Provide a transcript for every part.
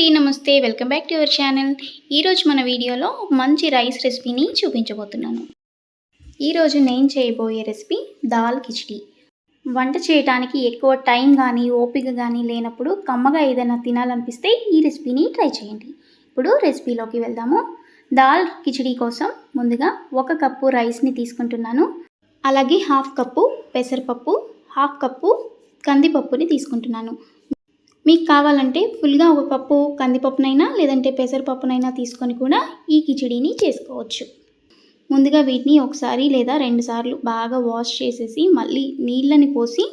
అండి నమస్తే welcome back to your channel. ఈరోజు మన వీడియోలో మంచి రైస్ రెసిపీని చూపించబోతున్నాను. ఈరోజు నేను చేయబోయే రెసిపీ దాల్ కిచిడి. వంట చేయడానికి ఎక్కువ టైం కానీ ఓపిక కానీ లేనప్పుడు కమ్మగా ఏదైనా తినాలనిపిస్తే ఈ రెసిపీని ట్రై చేయండి. ఇప్పుడు రెసిపీలోకి వెళ్దాము. దాల్ కిచిడి కోసం ముందుగా ఒక కప్పు రైస్ని తీసుకుంటున్నాను. అలాగే హాఫ్ కప్పు పెసరపప్పు హాఫ్ కప్పు కందిపప్పుని తీసుకుంటున్నాను. మీకు కావాలంటే ఫుల్గా ఒక పప్పు కందిపప్పునైనా లేదంటే పెసరపప్పునైనా తీసుకొని కూడా ఈ కిచిడీని చేసుకోవచ్చు. ముందుగా వీటిని ఒకసారి లేదా రెండుసార్లు బాగా వాష్ చేసేసి మళ్ళీ నీళ్ళని పోసి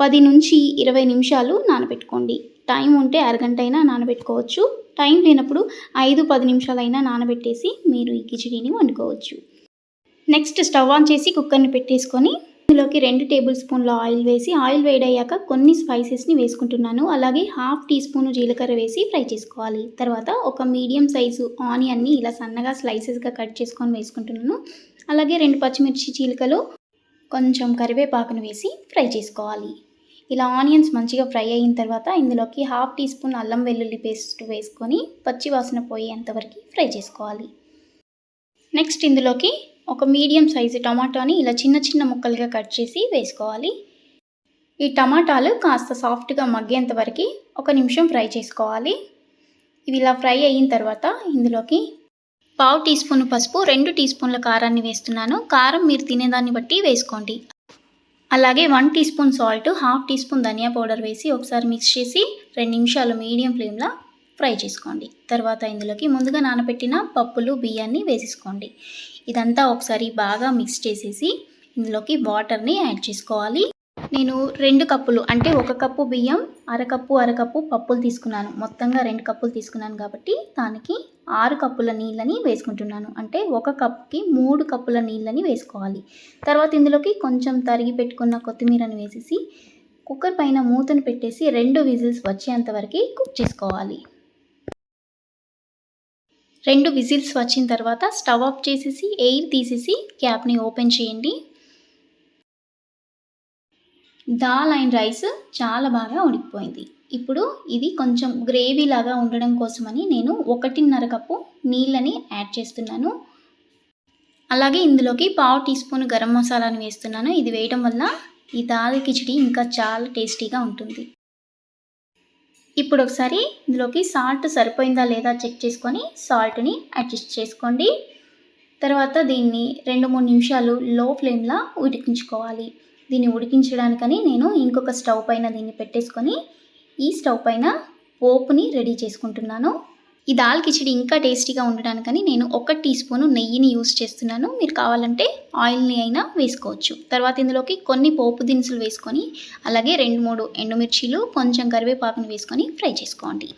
పది నుంచి ఇరవై నిమిషాలు నానబెట్టుకోండి. టైం ఉంటే అరగంట అయినా నానబెట్టుకోవచ్చు. టైం లేనప్పుడు ఐదు పది నిమిషాలైనా నానబెట్టేసి మీరు ఈ కిచడీని వండుకోవచ్చు. నెక్స్ట్ స్టవ్ ఆన్ చేసి కుక్కర్ని పెట్టేసుకొని ఇందులోకి రెండు టేబుల్ స్పూన్ల ఆయిల్ వేసి ఆయిల్ వేడయ్యాక కొన్ని స్పైసెస్ని వేసుకుంటున్నాను. అలాగే హాఫ్ టీ స్పూన్ జీలకర్ర వేసి ఫ్రై చేసుకోవాలి. తర్వాత ఒక మీడియం సైజు ఆనియన్ని ఇలా సన్నగా స్లైసెస్గా కట్ చేసుకొని వేసుకుంటున్నాను. అలాగే రెండు పచ్చిమిర్చి చీలికలు కొంచెం కరివేపాకును వేసి ఫ్రై చేసుకోవాలి. ఇలా ఆనియన్స్ మంచిగా ఫ్రై అయిన తర్వాత ఇందులోకి హాఫ్ టీ స్పూన్ అల్లం వెల్లుల్లి పేస్ట్ వేసుకొని పచ్చి వాసన పోయేంతవరకు ఫ్రై చేసుకోవాలి. నెక్స్ట్ ఇందులోకి ఒక మీడియం సైజు టమాటాని ఇలా చిన్న చిన్న ముక్కలుగా కట్ చేసి వేసుకోవాలి. ఈ టమాటాలు కాస్త సాఫ్ట్గా మగ్గేంత వరకు ఒక నిమిషం ఫ్రై చేసుకోవాలి. ఇవి ఇలా ఫ్రై అయిన తర్వాత ఇందులోకి పావు టీ స్పూన్ పసుపు రెండు టీ స్పూన్ల కారాన్ని వేస్తున్నాను. కారం మీరు తినేదాన్ని బట్టి వేసుకోండి. అలాగే one teaspoon salt half teaspoon dhania powder వేసి ఒకసారి మిక్స్ చేసి రెండు నిమిషాలు మీడియం ఫ్లేమ్లో ఫ్రై చేసుకోండి. తర్వాత ఇందులోకి ముందుగా నానబెట్టిన పప్పులు బియ్యాన్ని వేసేసుకోండి. ఇదంతా ఒకసారి బాగా మిక్స్ చేసేసి ఇందులోకి వాటర్ని యాడ్ చేసుకోవాలి. నేను రెండు కప్పులు అంటే ఒక కప్పు బియ్యం అరకప్పు అరకప్పు పప్పులు తీసుకున్నాను. మొత్తంగా రెండు కప్పులు తీసుకున్నాను కాబట్టి దానికి ఆరు కప్పుల నీళ్ళని వేసుకుంటున్నాను. అంటే ఒక కప్పుకి మూడు కప్పుల నీళ్ళని వేసుకోవాలి. తర్వాత ఇందులోకి కొంచెం తరిగి పెట్టుకున్న కొత్తిమీరని వేసేసి కుక్కర్ పైన మూతను పెట్టేసి రెండు విజిల్స్ వచ్చేంత వరకు కుక్ చేసుకోవాలి. రెండు విజిల్స్ వచ్చిన తర్వాత స్టవ్ ఆఫ్ చేసేసి ఎయిర్ తీసేసి క్యాప్ని ఓపెన్ చేయండి. దాల్ అండ్ రైస్ చాలా బాగా ఉడికిపోయింది. ఇప్పుడు ఇది కొంచెం గ్రేవీ లాగా ఉండడం కోసమని నేను ఒకటిన్నర కప్పు నీళ్ళని యాడ్ చేస్తున్నాను. అలాగే ఇందులోకి పావు టీ స్పూన్ గరం మసాలాని వేస్తున్నాను. ఇది వేయడం వల్ల ఈ దాల్ కిచిడి ఇంకా చాలా టేస్టీగా ఉంటుంది. ఇప్పుడు ఒకసారి ఇందులోకి సాల్ట్ సరిపోయిందా లేదా చెక్ చేసుకొని సాల్ట్ని అడ్జస్ట్ చేసుకోండి. తర్వాత దీన్ని రెండు మూడు నిమిషాలు లో ఫ్లేమ్లో ఉడికించుకోవాలి. దీన్ని ఉడికించడానికని నేను ఇంకొక స్టవ్ పైన దీన్ని పెట్టేసుకొని ఈ స్టవ్ పైన పోపుని రెడీ చేసుకుంటున్నాను. ఈ దాల్ కిచిడి ఇంకా టేస్టీగా ఉండడానికని నేను ఒక టీ స్పూను నెయ్యిని యూస్ చేస్తున్నాను. మీరు కావాలంటే ఆయిల్ని అయినా వేసుకోవచ్చు. తర్వాత ఇందులోకి కొన్ని పోపు దినుసులు వేసుకొని అలాగే రెండు మూడు ఎండుమిర్చీలు కొంచెం కరివేపాకుని వేసుకొని ఫ్రై చేసుకోండి.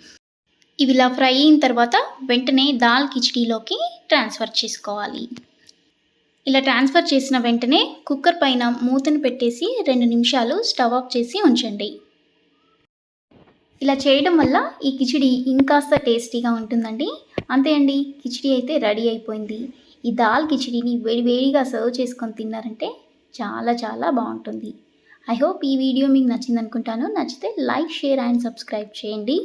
ఇవి ఇలా ఫ్రై అయిన తర్వాత వెంటనే దాల్ కిచిడీలోకి ట్రాన్స్ఫర్ చేసుకోవాలి. ఇలా ట్రాన్స్ఫర్ చేసిన వెంటనే కుక్కర్ పైన మూతను పెట్టేసి రెండు నిమిషాలు స్టవ్ ఆఫ్ చేసి ఉంచండి. ఇలా చేయడం వల్ల ఈ కిచిడి ఇంకాస్త టేస్టీగా ఉంటుందండి. అంతే అండి కిచిడి అయితే రెడీ అయిపోయింది. ఈ దాల్ కిచిడిని వేడి వేడిగా సర్వ్ చేసుకొని తిన్నారంటే చాలా చాలా బాగుంటుంది. ఐ హోప్ ఈ వీడియో మీకు నచ్చింది అనుకుంటాను నచ్చితే లైక్ షేర్ అండ్ సబ్స్క్రైబ్ చేయండి.